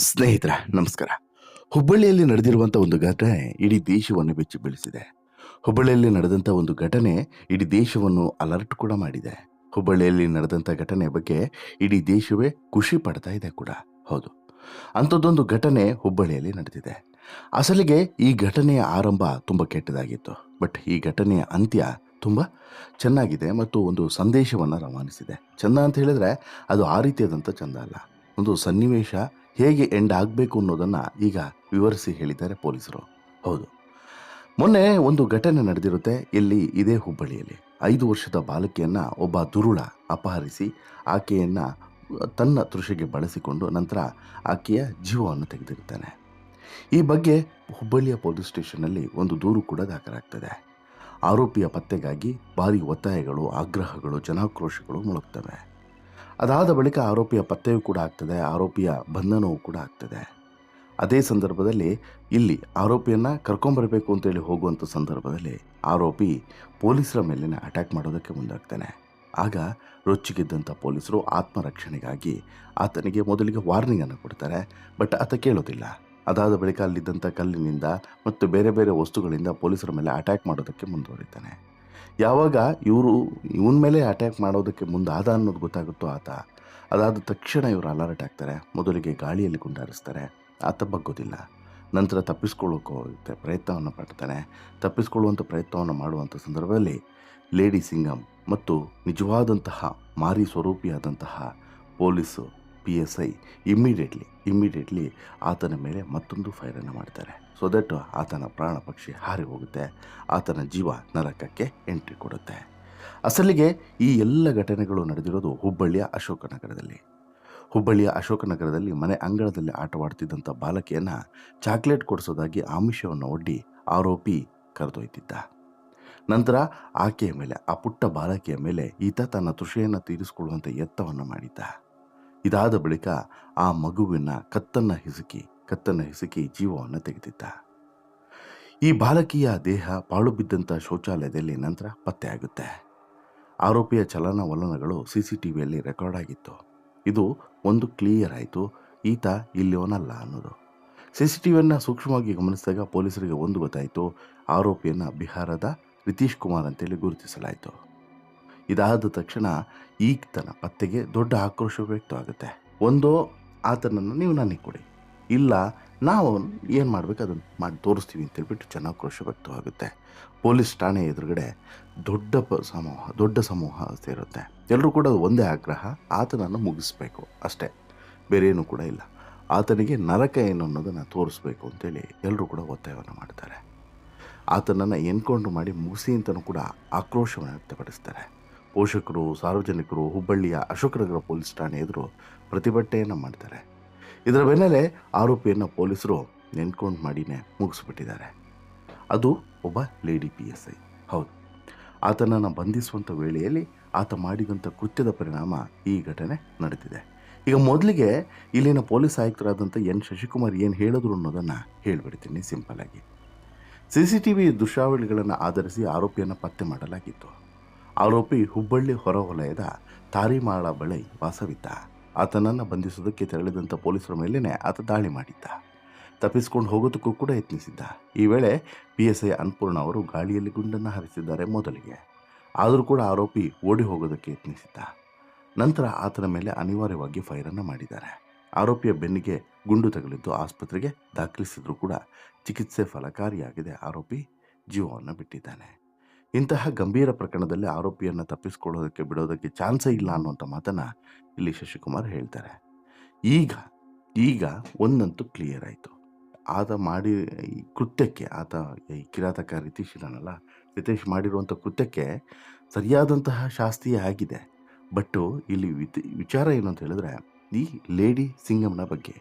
ಸ್ನೇಹಿತರ, ನಮಸ್ಕಾರ. ಹುಬ್ಬಳ್ಳಿಯಲ್ಲಿ ನಡೆದಿರುವಂಥ ಒಂದು ಘಟನೆ ಇಡೀ ದೇಶವನ್ನು ಬೆಚ್ಚಿ ಬೀಳಿಸಿದೆ. ಹುಬ್ಬಳ್ಳಿಯಲ್ಲಿ ನಡೆದಂಥ ಒಂದು ಘಟನೆ ಇಡೀ ದೇಶವನ್ನು ಅಲರ್ಟ್ ಕೂಡ ಮಾಡಿದೆ. ಹುಬ್ಬಳ್ಳಿಯಲ್ಲಿ ನಡೆದಂಥ ಘಟನೆ ಬಗ್ಗೆ ಇಡೀ ದೇಶವೇ ಖುಷಿ ಪಡ್ತಾ ಇದೆ ಕೂಡ. ಹೌದು. ಅಂಥದ್ದೊಂದು ಘಟನೆ ಹುಬ್ಬಳ್ಳಿಯಲ್ಲಿ ನಡೆದಿದೆ. ಅಸಲಿಗೆ ಈ ಘಟನೆಯ ಆರಂಭ ತುಂಬ ಕೆಟ್ಟದಾಗಿತ್ತು. ಬಟ್ ಈ ಘಟನೆಯ ಅಂತ್ಯ ತುಂಬ ಚೆನ್ನಾಗಿದೆ ಮತ್ತು ಒಂದು ಸಂದೇಶವನ್ನು ರವಾನಿಸಿದೆ. ಚಂದ ಅಂತ ಹೇಳಿದ್ರೆ ಅದು ಆ ರೀತಿಯಾದಂಥ ಚಂದ ಅಲ್ಲ. ಒಂದು ಸನ್ನಿವೇಶ ಹೇಗೆ ಎಂಡ್ ಆಗಬೇಕು ಅನ್ನೋದನ್ನು ಈಗ ವಿವರಿಸಿ ಹೇಳಿದ್ದಾರೆ ಪೊಲೀಸರು. ಹೌದು. ಮೊನ್ನೆ ಒಂದು ಘಟನೆ ನಡೆದಿರುತ್ತೆ, ಇಲ್ಲಿ ಇದೇ ಹುಬ್ಬಳ್ಳಿಯಲ್ಲಿ. ಐದು ವರ್ಷದ ಬಾಲಕಿಯನ್ನು ಒಬ್ಬ ದುರುಳ ಅಪಹರಿಸಿ ಆಕೆಯನ್ನು ತನ್ನ ತೃಷೆಗೆ ಬಳಸಿಕೊಂಡು ನಂತರ ಆಕೆಯ ಜೀವವನ್ನು ತೆಗೆದಿರುತ್ತಾನೆ. ಈ ಬಗ್ಗೆ ಹುಬ್ಬಳ್ಳಿಯ ಪೊಲೀಸ್ ಸ್ಟೇಷನ್ನಲ್ಲಿ ಒಂದು ದೂರು ಕೂಡ ದಾಖಲಾಗ್ತದೆ. ಆರೋಪಿಯ ಪತ್ತೆಗಾಗಿ ಭಾರಿ ಒತ್ತಾಯಗಳು, ಆಗ್ರಹಗಳು, ಜನಾಕ್ರೋಶಗಳು ಮೊಳಗ್ತವೆ. ಅದಾದ ಬಳಿಕ ಆರೋಪಿಯ ಪತ್ತೆಯೂ ಕೂಡ ಆಗ್ತದೆ, ಆರೋಪಿಯ ಬಂಧನವೂ ಕೂಡ ಆಗ್ತದೆ. ಅದೇ ಸಂದರ್ಭದಲ್ಲಿ ಇಲ್ಲಿ ಆರೋಪಿಯನ್ನು ಕರ್ಕೊಂಬರಬೇಕು ಅಂತೇಳಿ ಹೋಗುವಂಥ ಸಂದರ್ಭದಲ್ಲಿ ಆರೋಪಿ ಪೊಲೀಸರ ಮೇಲಿನ ಅಟ್ಯಾಕ್ ಮಾಡೋದಕ್ಕೆ ಮುಂದಾಗ್ತಾನೆ. ಆಗ ರೊಚ್ಚಿಗೆದ್ದಂಥ ಪೊಲೀಸರು ಆತ್ಮರಕ್ಷಣೆಗಾಗಿ ಆತನಿಗೆ ಮೊದಲಿಗೆ ವಾರ್ನಿಂಗನ್ನು ಕೊಡ್ತಾರೆ, ಬಟ್ ಆತ ಕೇಳೋದಿಲ್ಲ. ಅದಾದ ಬಳಿಕ ಅಲ್ಲಿದ್ದಂಥ ಕಲ್ಲಿನಿಂದ ಮತ್ತು ಬೇರೆ ಬೇರೆ ವಸ್ತುಗಳಿಂದ ಪೊಲೀಸರ ಮೇಲೆ ಅಟ್ಯಾಕ್ ಮಾಡೋದಕ್ಕೆ ಮುಂದುವರಿತಾನೆ. ಯಾವಾಗ ಇವರು ಇವನ ಮೇಲೆ ಅಟ್ಯಾಕ್ ಮಾಡೋದಕ್ಕೆ ಮುಂದಾದ ಅನ್ನೋದು ಗೊತ್ತಾಗುತ್ತೋ ಆತ, ಅದಾದ ತಕ್ಷಣ ಇವರು ಅಲರ್ಟ್ ಆಗ್ತಾರೆ. ಮೊದಲಿಗೆ ಗಾಳಿಯಲ್ಲಿ ಗುಂಡಾರಿಸ್ತಾರೆ. ಆತ ಬಗ್ಗೋದಿಲ್ಲ. ನಂತರ ತಪ್ಪಿಸ್ಕೊಳ್ಳೋಕೆ ಹೋಗುತ್ತೆ ಪ್ರಯತ್ನವನ್ನು ಪಡ್ತಾನೆ. ತಪ್ಪಿಸ್ಕೊಳ್ಳುವಂಥ ಪ್ರಯತ್ನವನ್ನು ಮಾಡುವಂಥ ಸಂದರ್ಭದಲ್ಲಿ ಲೇಡಿ ಸಿಂಗಮ್ ಮತ್ತು ನಿಜವಾದಂತಹ ಮಾರಿ ಸ್ವರೂಪಿಯಾದಂತಹ police P S I immediately immediately ಆತನ ಮೇಲೆ ಮತ್ತೊಂದು ಫೈರನ್ನು ಮಾಡ್ತಾರೆ. ಸೊ ದಟ್ ಆತನ ಪ್ರಾಣ ಪಕ್ಷಿ ಹಾರಿ ಹೋಗುತ್ತೆ. ಆತನ ಜೀವ ನರಕಕ್ಕೆ ಎಂಟ್ರಿ ಕೊಡುತ್ತೆ. ಅಸಲಿಗೆ ಈ ಎಲ್ಲ ಘಟನೆಗಳು ನಡೆದಿರೋದು ಹುಬ್ಬಳ್ಳಿಯ ಅಶೋಕನಗರದಲ್ಲಿ ಹುಬ್ಬಳ್ಳಿಯ ಅಶೋಕನಗರದಲ್ಲಿ ಮನೆ ಅಂಗಳದಲ್ಲಿ ಆಟವಾಡ್ತಿದ್ದಂಥ ಬಾಲಕಿಯನ್ನು ಚಾಕ್ಲೇಟ್ ಕೊಡಿಸೋದಾಗಿ ಆಮಿಷವನ್ನು ಒಡ್ಡಿ ಆರೋಪಿ ಕರೆದೊಯ್ತಿದ್ದ. ನಂತರ ಆಕೆಯ ಮೇಲೆ, ಆ ಪುಟ್ಟ ಬಾಲಕಿಯ ಮೇಲೆ ಈತ ತನ್ನ ತೃಷೆಯನ್ನು ತೀರಿಸಿಕೊಳ್ಳುವಂಥ ಯತ್ನವನ್ನು ಮಾಡಿದ್ದ. ಇದಾದ ಬಳಿಕ ಆ ಮಗುವಿನ ಕತ್ತನ್ನು ಹಿಸುಕಿ ಕತ್ತನ್ನು ಹಿಸುಕಿ ಜೀವವನ್ನು ತೆಗೆದಿದ್ದ. ಈ ಬಾಲಕಿಯ ದೇಹ ಪಾಳು ಬಿದ್ದಂಥ ಶೌಚಾಲಯದಲ್ಲಿ ನಂತರ ಪತ್ತೆಯಾಗುತ್ತೆ ಆರೋಪಿಯ ಚಲನವಲನಗಳು ಸಿ ಸಿ ಟಿ ರೆಕಾರ್ಡ್ ಆಗಿತ್ತು. ಇದು ಒಂದು ಕ್ಲಿಯರ್ ಆಯಿತು, ಈತ ಇಲ್ಲಿಯವನಲ್ಲ ಅನ್ನೋದು. ಸಿ ಸಿ ಟಿ ಸೂಕ್ಷ್ಮವಾಗಿ ಗಮನಿಸಿದಾಗ ಪೊಲೀಸರಿಗೆ ಒಂದು ಗೊತ್ತಾಯಿತು, ಆರೋಪಿಯನ್ನು ಬಿಹಾರದ ರಿತೀಶ್ ಕುಮಾರ್ ಅಂತೇಳಿ ಗುರುತಿಸಲಾಯಿತು. ಇದಾದ ತಕ್ಷಣ ಈತನ ಪತ್ತೆಗೆ ದೊಡ್ಡ ಆಕ್ರೋಶ ವ್ಯಕ್ತವಾಗುತ್ತೆ. ಒಂದೋ, ಆತನನ್ನು ನೀವು ನನಗೆ ಕೊಡಿ. ಇಲ್ಲ, ನಾವು ಏನು ಮಾಡಬೇಕು? ಅದನ್ನು ಮಾಡಿ ತೋರಿಸ್ತೀವಿ ಅಂತೇಳ್ಬಿಟ್ಟು ಕ್ರೋಶ ವ್ಯಕ್ತವಾಗುತ್ತೆ. ಪೊಲೀಸ್ ಠಾಣೆ ಎದುರುಗಡೆ ದೊಡ್ಡ ಪ ಸಮೂಹ, ದೊಡ್ಡ ಸಮೂಹ ಸೇರುತ್ತೆ ಎಲ್ಲರೂ ಕೂಡ ಒಂದೇ ಆಗ್ರಹ, ಆತನನ್ನು ಮುಗಿಸ್ಬೇಕು ಅಷ್ಟೇ. ಬೇರೆ ಏನೂ ಕೂಡ ಇಲ್ಲ. ಆತನಿಗೆ ನರಕ ಏನು ಅನ್ನೋದನ್ನು ತೋರಿಸ್ಬೇಕು ಅಂತೇಳಿ ಎಲ್ಲರೂ ಕೂಡ ಒತ್ತಾಯವನ್ನು ಮಾಡ್ತಾರೆ. ಆತನನ್ನು ಎನ್ಕೌಂಟ್ರ್ ಮಾಡಿ ಮುಗಿಸಿ ಅಂತಲೂ ಕೂಡ ಆಕ್ರೋಶವನ್ನು ವ್ಯಕ್ತಪಡಿಸ್ತಾರೆ. ಪೋಷಕರು, ಸಾರ್ವಜನಿಕರು, ಹುಬ್ಬಳ್ಳಿಯ ಅಶೋಕನಗರ ಪೊಲೀಸ್ ಠಾಣೆ ಎದುರು ಪ್ರತಿಭಟನೆಯನ್ನು ಮಾಡ್ತಾರೆ. ಇದರ ಬೆನ್ನಲ್ಲೇ ಆರೋಪಿಯನ್ನು ಪೊಲೀಸರು ನೆನ್ಕೊಂಡು ಮಾಡಿನೇ ಮುಗಿಸ್ಬಿಟ್ಟಿದ್ದಾರೆ. ಅದು ಒಬ್ಬ ಲೇಡಿ ಪಿ ಎಸ್ ಐ. ಹೌದು. ಆತನನ್ನು ಬಂಧಿಸುವಂಥ ವೇಳೆಯಲ್ಲಿ ಆತ ಮಾಡಿದಂಥ ಕೃತ್ಯದ ಪರಿಣಾಮ ಈ ಘಟನೆ ನಡೆದಿದೆ. ಈಗ ಮೊದಲಿಗೆ ಇಲ್ಲಿನ ಪೊಲೀಸ್ ಆಯುಕ್ತರಾದಂಥ ಎನ್ ಶಶಿಕುಮಾರ್ ಏನು ಹೇಳಿದ್ರು ಅನ್ನೋದನ್ನು ಹೇಳಿಬಿಡ್ತೀನಿ ಸಿಂಪಲ್ಲಾಗಿ ಸಿ ಸಿ ಟಿ ವಿ ದೃಶ್ಯಾವಳಿಗಳನ್ನು ಆಧರಿಸಿ ಆರೋಪಿಯನ್ನು ಪತ್ತೆ ಮಾಡಲಾಗಿತ್ತು. ಆರೋಪಿ ಹುಬ್ಬಳ್ಳಿ ಹೊರವಲಯದ ತಾರಿಮಾಳ ಬಳಿ ವಾಸವಿದ್ದ. ಆತನನ್ನು ಬಂಧಿಸೋದಕ್ಕೆ ತೆರಳಿದಂಥ ಪೊಲೀಸರ ಮೇಲೇ ಆತ ದಾಳಿ ಮಾಡಿದ್ದ. ತಪ್ಪಿಸಿಕೊಂಡು ಹೋಗೋದಕ್ಕೂ ಕೂಡ ಯತ್ನಿಸಿದ್ದ. ಈ ವೇಳೆ ಪಿ ಎಸ್ ಐ ಅನ್ನಪೂರ್ಣ ಅವರು ಗಾಳಿಯಲ್ಲಿ ಗುಂಡನ್ನು ಹರಿಸಿದ್ದಾರೆ ಮೊದಲಿಗೆ. ಆದರೂ ಕೂಡ ಆರೋಪಿ ಓಡಿ ಹೋಗೋದಕ್ಕೆ ಯತ್ನಿಸಿದ್ದ. ನಂತರ ಆತನ ಮೇಲೆ ಅನಿವಾರ್ಯವಾಗಿ ಫೈರನ್ನು ಮಾಡಿದ್ದಾರೆ. ಆರೋಪಿಯ ಬೆನ್ನಿಗೆ ಗುಂಡು ತಗುಲಿದ್ದು ಆಸ್ಪತ್ರೆಗೆ ದಾಖಲಿಸಿದರೂ ಕೂಡ ಚಿಕಿತ್ಸೆ ಫಲಕಾರಿಯಾಗಿದೆ ಆರೋಪಿ. ಜೀವವನ್ನು ಬಿಟ್ಟಿದ್ದಾನೆ. ಇಂತಹ ಗಂಭೀರ ಪ್ರಕರಣದಲ್ಲಿ ಆರೋಪಿಯನ್ನು ತಪ್ಪಿಸಿಕೊಳ್ಳೋದಕ್ಕೆ ಬಿಡೋದಕ್ಕೆ ಚಾನ್ಸೇ ಇಲ್ಲ ಅನ್ನುವಂಥ ಮಾತನ್ನು ಇಲ್ಲಿ ಶಶಿಕುಮಾರ್ ಹೇಳ್ತಾರೆ. ಈಗ ಈಗ ಒಂದಂತೂ ಕ್ಲಿಯರ್ ಆಯಿತು. ಆತ ಮಾಡಿ, ಈ ಕೃತ್ಯಕ್ಕೆ ಆತ, ಈ ಕಿರಾತಕ ರಿತೀಶ್ ಇದ್ದಾನಲ್ಲ ರಿತೇಶ್ ಮಾಡಿರುವಂಥ ಕೃತ್ಯಕ್ಕೆ ಸರಿಯಾದಂತಹ ಶಾಸ್ತಿ ಆಗಿದೆ. ಬಟ್ಟು ಇಲ್ಲಿ ವಿಚಾರ ಏನು ಅಂತ ಹೇಳಿದ್ರೆ, ಈ ಲೇಡಿ ಸಿಂಗಮ್ನ ಬಗ್ಗೆ,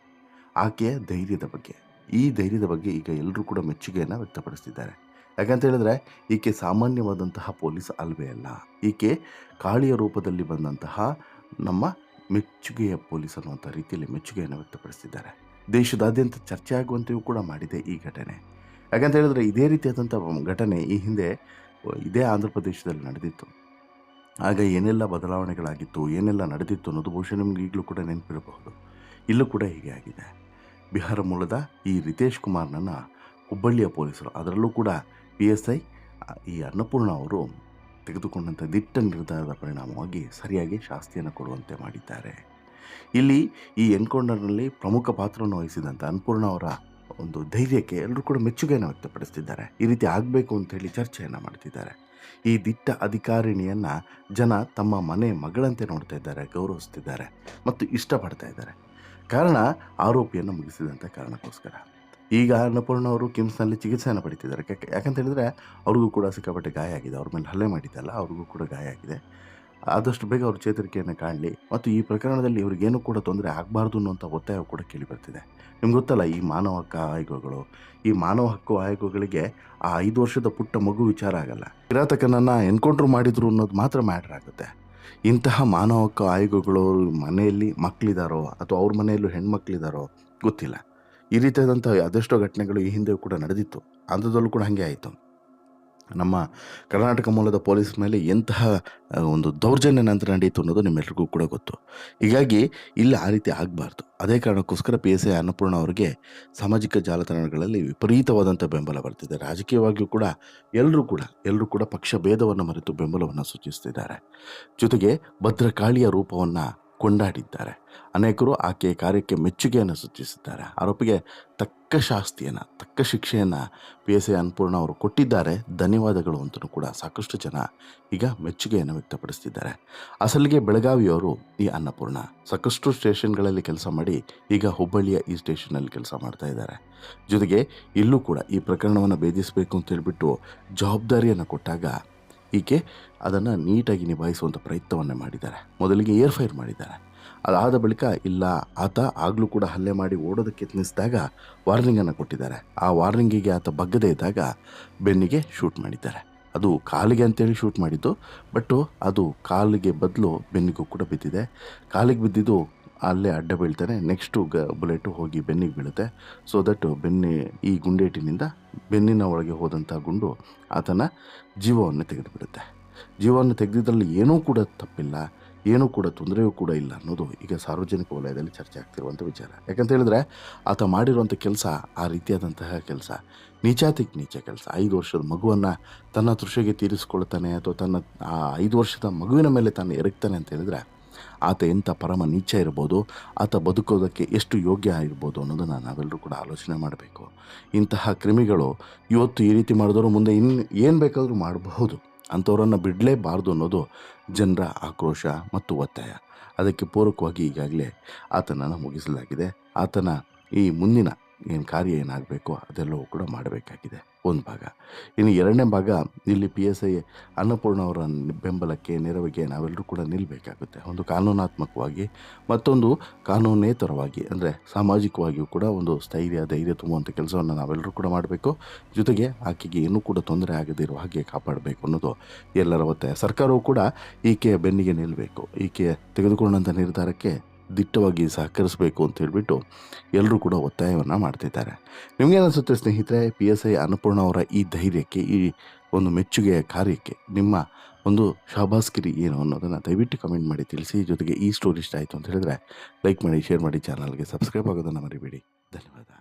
ಆಕೆಯ ಧೈರ್ಯದ ಬಗ್ಗೆ, ಈ ಧೈರ್ಯದ ಬಗ್ಗೆ ಈಗ ಎಲ್ಲರೂ ಕೂಡ ಮೆಚ್ಚುಗೆಯನ್ನು ವ್ಯಕ್ತಪಡಿಸ್ತಿದ್ದಾರೆ. ಯಾಕಂತ ಹೇಳಿದ್ರೆ, ಈಕೆ ಸಾಮಾನ್ಯವಾದಂತಹ ಪೊಲೀಸ್ ಅಲ್ವೇ ಅಲ್ಲ. ಈಕೆ ಕಾಳಿಯ ರೂಪದಲ್ಲಿ ಬಂದಂತಹ ನಮ್ಮ ಮೆಚ್ಚುಗೆಯ ಪೊಲೀಸ್ ಅನ್ನುವಂಥ ರೀತಿಯಲ್ಲಿ ಮೆಚ್ಚುಗೆಯನ್ನು ವ್ಯಕ್ತಪಡಿಸಿದ್ದಾರೆ. ದೇಶದಾದ್ಯಂತ ಚರ್ಚೆ ಆಗುವಂತೆಯೂ ಕೂಡ ಮಾಡಿದೆ ಈ ಘಟನೆ. ಯಾಕಂತ ಹೇಳಿದ್ರೆ, ಇದೇ ರೀತಿಯಾದಂಥ ಘಟನೆ ಈ ಹಿಂದೆ ಇದೇ ಆಂಧ್ರ ಪ್ರದೇಶದಲ್ಲಿ ನಡೆದಿತ್ತು. ಆಗ ಏನೆಲ್ಲ ಬದಲಾವಣೆಗಳಾಗಿತ್ತು, ಏನೆಲ್ಲ ನಡೆದಿತ್ತು ಅನ್ನೋದು ಬಹುಶಃ ನಿಮ್ಗೆ ಈಗಲೂ ಕೂಡ ನೆನಪಿರಬಹುದು. ಇಲ್ಲೂ ಕೂಡ ಹೀಗೆ ಆಗಿದೆ. ಬಿಹಾರ ಮೂಲದ ಈ ರಿತೇಶ್ ಕುಮಾರ್ನನ್ನು ಹುಬ್ಬಳ್ಳಿಯ ಪೊಲೀಸರು, ಅದರಲ್ಲೂ ಕೂಡ ಪಿ ಎಸ್ ಐ ಈ ಅನ್ನಪೂರ್ಣ ಅವರು ತೆಗೆದುಕೊಂಡಂಥ ದಿಟ್ಟ ನಿರ್ಧಾರದ ಪರಿಣಾಮವಾಗಿ ಸರಿಯಾಗಿ ಶಾಸ್ತಿಯನ್ನು ಕೊಡುವಂತೆ ಮಾಡಿದ್ದಾರೆ. ಇಲ್ಲಿ ಈ ಎನ್ಕೌಂಟರ್ನಲ್ಲಿ ಪ್ರಮುಖ ಪಾತ್ರವನ್ನು ವಹಿಸಿದಂಥ ಅನ್ನಪೂರ್ಣ ಅವರ ಒಂದು ಧೈರ್ಯಕ್ಕೆ ಎಲ್ಲರೂ ಕೂಡ ಮೆಚ್ಚುಗೆಯನ್ನು ವ್ಯಕ್ತಪಡಿಸ್ತಿದ್ದಾರೆ. ಈ ರೀತಿ ಆಗಬೇಕು ಅಂತೇಳಿ ಚರ್ಚೆಯನ್ನು ಮಾಡ್ತಿದ್ದಾರೆ. ಈ ದಿಟ್ಟ ಅಧಿಕಾರಿಣಿಯನ್ನು ಜನ ತಮ್ಮ ಮನೆ ಮಗಳಂತೆ ನೋಡ್ತಾ ಇದ್ದಾರೆ, ಗೌರವಿಸ್ತಿದ್ದಾರೆ ಮತ್ತು ಇಷ್ಟಪಡ್ತಾ ಇದ್ದಾರೆ. ಕಾರಣ, ಆರೋಪಿಯನ್ನು ಮುಗಿಸಿದಂಥ ಕಾರಣಕ್ಕೋಸ್ಕರ. ಈಗ ಅನ್ನಪೂರ್ಣ ಅವರು ಕಿಮ್ಸ್ನಲ್ಲಿ ಚಿಕಿತ್ಸೆಯನ್ನು ಪಡಿತಿದ್ದಾರೆ. ಯಾಕೆ ಯಾಕಂತ ಹೇಳಿದ್ರೆ ಅವ್ರಿಗೂ ಕೂಡ ಸಿಕ್ಕಾಪಟ್ಟೆ ಗಾಯ ಆಗಿದೆ. ಅವ್ರ ಮೇಲೆ ಹಲ್ಲೆ ಮಾಡಿದ್ದಲ್ಲ, ಅವ್ರಿಗೂ ಕೂಡ ಗಾಯ ಆಗಿದೆ. ಆದಷ್ಟು ಬೇಗ ಅವರು ಚೇತರಿಕೆಯನ್ನು ಕಾಣಲಿ ಮತ್ತು ಈ ಪ್ರಕರಣದಲ್ಲಿ ಇವ್ರಿಗೇನು ಕೂಡ ತೊಂದರೆ ಆಗಬಾರ್ದು ಅನ್ನುವಂಥ ಒತ್ತಾಯ ಕೂಡ ಕೇಳಿಬರ್ತಿದೆ ನಿಮ್ಗೆ ಗೊತ್ತಲ್ಲ, ಈ ಮಾನವ ಹಕ್ಕು ಆಯೋಗಗಳು, ಈ ಮಾನವ ಹಕ್ಕು ಆಯೋಗಗಳಿಗೆ ಆ ಐದು ವರ್ಷದ ಪುಟ್ಟ ಮಗು ವಿಚಾರ ಆಗಲ್ಲ. ಕಿರಾತಕನನ್ನು ಎನ್ಕೌಂಟ್ರ್ ಮಾಡಿದ್ರು ಅನ್ನೋದು ಮಾತ್ರ ಮ್ಯಾಟ್ರ್ ಆಗುತ್ತೆ. ಇಂತಹ ಮಾನವ ಹಕ್ಕು ಆಯೋಗಗಳು ಮನೆಯಲ್ಲಿ ಮಕ್ಕಳಿದಾರೋ ಅಥವಾ ಅವ್ರ ಮನೆಯಲ್ಲೂ ಹೆಣ್ಮಕ್ಳಿದಾರೋ ಗೊತ್ತಿಲ್ಲ. ಈ ರೀತಿಯಾದಂಥ ಅದೆಷ್ಟೋ ಘಟನೆಗಳು ಈ ಹಿಂದೆ ಕೂಡ ನಡೆದಿತ್ತು. ಆಂಧ್ರದಲ್ಲೂ ಕೂಡ ಹಾಗೆ ಆಯಿತು. ನಮ್ಮ ಕರ್ನಾಟಕ ಮೂಲದ ಪೊಲೀಸ್ ಮೇಲೆ ಎಂತಹ ಒಂದು ದೌರ್ಜನ್ಯ ನಂತರ ನಡೆಯಿತು ಅನ್ನೋದು ನಿಮ್ಮೆಲ್ರಿಗೂ ಕೂಡ ಗೊತ್ತು. ಹೀಗಾಗಿ ಇಲ್ಲಿ ಆ ರೀತಿ ಆಗಬಾರ್ದು. ಅದೇ ಕಾರಣಕ್ಕೋಸ್ಕರ ಪಿ ಎಸ್ ಐ ಅನ್ನಪೂರ್ಣ ಅವರಿಗೆ ಸಾಮಾಜಿಕ ಜಾಲತಾಣಗಳಲ್ಲಿ ವಿಪರೀತವಾದಂಥ ಬೆಂಬಲ ಬರ್ತಿದೆ. ರಾಜಕೀಯವಾಗಿಯೂ ಕೂಡ ಎಲ್ಲರೂ ಕೂಡ ಎಲ್ಲರೂ ಕೂಡ ಪಕ್ಷ ಭೇದವನ್ನು ಮರೆತು ಬೆಂಬಲವನ್ನು ಸೂಚಿಸ್ತಿದ್ದಾರೆ. ಜೊತೆಗೆ ಭದ್ರಕಾಳಿಯ ರೂಪವನ್ನು ಕೊಂಡಾಡಿದ್ದಾರೆ. ಅನೇಕರು ಆಕೆಯ ಕಾರ್ಯಕ್ಕೆ ಮೆಚ್ಚುಗೆಯನ್ನು ಸೂಚಿಸಿದ್ದಾರೆ ಆರೋಪಿಗೆ ತಕ್ಕ ಶಾಸ್ತಿಯನ್ನು, ತಕ್ಕ ಶಿಕ್ಷೆಯನ್ನು ಪಿ ಎಸ್ ಐ ಅನ್ನಪೂರ್ಣ ಅವರು ಕೊಟ್ಟಿದ್ದಾರೆ. ಧನ್ಯವಾದಗಳು ಅಂತಲೂ ಕೂಡ ಸಾಕಷ್ಟು ಜನ ಈಗ ಮೆಚ್ಚುಗೆಯನ್ನು ವ್ಯಕ್ತಪಡಿಸ್ತಿದ್ದಾರೆ. ಅಸಲಿಗೆ ಬೆಳಗಾವಿಯವರು ಈ ಅನ್ನಪೂರ್ಣ ಸಾಕಷ್ಟು ಸ್ಟೇಷನ್ಗಳಲ್ಲಿ ಕೆಲಸ ಮಾಡಿ ಈಗ ಹುಬ್ಬಳ್ಳಿಯ ಈ ಸ್ಟೇಷನಲ್ಲಿ ಕೆಲಸ ಮಾಡ್ತಾ ಇದ್ದಾರೆ. ಜೊತೆಗೆ ಇಲ್ಲೂ ಕೂಡ ಈ ಪ್ರಕರಣವನ್ನು ಭೇದಿಸಬೇಕು ಅಂತ ಹೇಳಿಬಿಟ್ಟು ಜವಾಬ್ದಾರಿಯನ್ನು ಕೊಟ್ಟಾಗ ಈಕೆ ಅದನ್ನು ನೀಟಾಗಿ ನಿಭಾಯಿಸುವಂಥ ಪ್ರಯತ್ನವನ್ನೇ ಮಾಡಿದ್ದಾರೆ. ಮೊದಲಿಗೆ ಏರ್ ಫೈರ್ ಮಾಡಿದ್ದಾರೆ. ಅದಾದ ಬಳಿಕ ಇಲ್ಲ, ಆತ ಆಗಲೂ ಕೂಡ ಹಲ್ಲೆ ಮಾಡಿ ಓಡೋದಕ್ಕೆ ಯತ್ನಿಸಿದಾಗ ವಾರ್ನಿಂಗನ್ನು ಕೊಟ್ಟಿದ್ದಾರೆ. ಆ ವಾರ್ನಿಂಗಿಗೆ ಆತ ಬಗ್ಗದೇ ಇದ್ದಾಗ ಬೆನ್ನಿಗೆ ಶೂಟ್ ಮಾಡಿದ್ದಾರೆ. ಅದು ಕಾಲಿಗೆ ಅಂತೇಳಿ ಶೂಟ್ ಮಾಡಿದ್ದು ಬಟ್ಟು ಅದು ಕಾಲಿಗೆ ಬದಲು ಬೆನ್ನಿಗೂ ಕೂಡ ಬಿದ್ದಿದೆ. ಕಾಲಿಗೆ ಬಿದ್ದಿದ್ದು ಅಲ್ಲೇ ಅಡ್ಡ ಬೀಳ್ತಾನೆ. ನೆಕ್ಸ್ಟು ಗ ಬುಲೆಟು ಹೋಗಿ ಬೆನ್ನಿಗೆ ಬೀಳುತ್ತೆ. ಸೊ ದಟ್ ಬೆನ್ನಿ, ಈ ಗುಂಡೇಟಿನಿಂದ ಬೆನ್ನಿನ ಒಳಗೆ ಹೋದಂಥ ಗುಂಡು ಆತನ ಜೀವವನ್ನು ತೆಗೆದುಬಿಡುತ್ತೆ. ಜೀವವನ್ನು ತೆಗೆದಿದ್ರಲ್ಲಿ ಏನೂ ಕೂಡ ತಪ್ಪಿಲ್ಲ. ಏನೂ ಕೂಡ ತೊಂದರೆಯೂ ಕೂಡ ಇಲ್ಲ ಅನ್ನೋದು ಈಗ ಸಾರ್ವಜನಿಕ ವಲಯದಲ್ಲಿ ಚರ್ಚೆ ಆಗ್ತಿರುವಂಥ ವಿಚಾರ. ಯಾಕಂತ ಹೇಳಿದ್ರೆ ಆತ ಮಾಡಿರುವಂಥ ಕೆಲಸ ಆ ರೀತಿಯಾದಂತಹ ಕೆಲಸ. ನೀಚಾತಿಕ್ ನೀಚ ಕೆಲಸ. ಐದು ವರ್ಷದ ಮಗುವನ್ನು ತನ್ನ ತೃಷೆಗೆ ತೀರಿಸ್ಕೊಳ್ತಾನೆ ಅಥವಾ ತನ್ನ ಆ ಐದು ವರ್ಷದ ಮಗುವಿನ ಮೇಲೆ ತಾನು ಎರಗ್ತಾನೆ ಅಂತ ಹೇಳಿದ್ರೆ ಆತ ಎಂಥ ಪರಮ ನೀಚ ಇರ್ಬೋದು, ಆತ ಬದುಕೋದಕ್ಕೆ ಎಷ್ಟು ಯೋಗ್ಯ ಇರ್ಬೋದು ಅನ್ನೋದನ್ನು ನಾವೆಲ್ಲರೂ ಕೂಡ ಆಲೋಚನೆ ಮಾಡಬೇಕು. ಇಂತಹ ಕ್ರಿಮಿಗಳು ಇವತ್ತು ಈ ರೀತಿ ಮಾಡಿದವರು ಮುಂದೆ ಇನ್ನು ಏನು ಬೇಕಾದರೂ ಮಾಡಬಹುದು. ಅಂಥವರನ್ನು ಬಿಡಲೇಬಾರ್ದು ಅನ್ನೋದು ಜನರ ಆಕ್ರೋಶ ಮತ್ತು ಒತ್ತಾಯ. ಅದಕ್ಕೆ ಪೂರಕವಾಗಿ ಈಗಾಗಲೇ ಆತನನ್ನು ಮುಗಿಸಲಾಗಿದೆ. ಆತನ ಈ ಮುಂದಿನ ಏನು ಕಾರ್ಯ ಏನಾಗಬೇಕು ಅದೆಲ್ಲವೂ ಕೂಡ ಮಾಡಬೇಕಾಗಿದೆ. ಒಂದು ಭಾಗ. ಇನ್ನು ಎರಡನೇ ಭಾಗ, ಇಲ್ಲಿ ಪಿ ಎಸ್ ಐ ಅನ್ನಪೂರ್ಣ ಅವರ ಬೆಂಬಲಕ್ಕೆ, ನೆರವಿಗೆ ನಾವೆಲ್ಲರೂ ಕೂಡ ನಿಲ್ಲಬೇಕಾಗುತ್ತೆ ಒಂದು ಕಾನೂನಾತ್ಮಕವಾಗಿ, ಮತ್ತೊಂದು ಕಾನೂನೇತರವಾಗಿ, ಅಂದರೆ ಸಾಮಾಜಿಕವಾಗಿಯೂ ಕೂಡ ಒಂದು ಸ್ಥೈರ್ಯ, ಧೈರ್ಯ ತುಂಬುವಂಥ ಕೆಲಸವನ್ನು ನಾವೆಲ್ಲರೂ ಕೂಡ ಮಾಡಬೇಕು. ಜೊತೆಗೆ ಆಕೆಗೆ ಏನೂ ಕೂಡ ತೊಂದರೆ ಆಗದಿರುವ ಹಾಗೆ ಕಾಪಾಡಬೇಕು ಅನ್ನೋದು ಎಲ್ಲರ ಒತ್ತಾಯ. ಸರ್ಕಾರವು ಕೂಡ ಈಕೆಯ ಬೆನ್ನಿಗೆ ನಿಲ್ಲಬೇಕು ಈಕೆ ತೆಗೆದುಕೊಂಡಂಥ ನಿರ್ಧಾರಕ್ಕೆ ದಿಟ್ಟವಾಗಿ ಸಹಕರಿಸಬೇಕು ಅಂತ ಹೇಳಿಬಿಟ್ಟು ಎಲ್ಲರೂ ಕೂಡ ಒತ್ತಾಯವನ್ನು ಮಾಡ್ತಿದ್ದಾರೆ. ನಿಮಗೇನಿಸುತ್ತೆ ಸ್ನೇಹಿತರೆ ಪಿ ಎಸ್ ಐ ಅನ್ನಪೂರ್ಣ ಅವರ ಈ ಧೈರ್ಯಕ್ಕೆ, ಈ ಒಂದು ಮೆಚ್ಚುಗೆಯ ಕಾರ್ಯಕ್ಕೆ ನಿಮ್ಮ ಒಂದು ಶಾಬಾಸ್ಗಿರಿ ಏನು ಅನ್ನೋದನ್ನು ದಯವಿಟ್ಟು ಕಮೆಂಟ್ ಮಾಡಿ ತಿಳಿಸಿ. ಜೊತೆಗೆ ಈ ಸ್ಟೋರಿ ಇಷ್ಟ ಆಯಿತು ಅಂತ ಹೇಳಿದ್ರೆ ಲೈಕ್ ಮಾಡಿ, ಶೇರ್ ಮಾಡಿ, ಚಾನಲ್ಗೆ ಸಬ್ಸ್ಕ್ರೈಬ್ ಆಗೋದನ್ನು ಮರಿಬೇಡಿ. ಧನ್ಯವಾದ.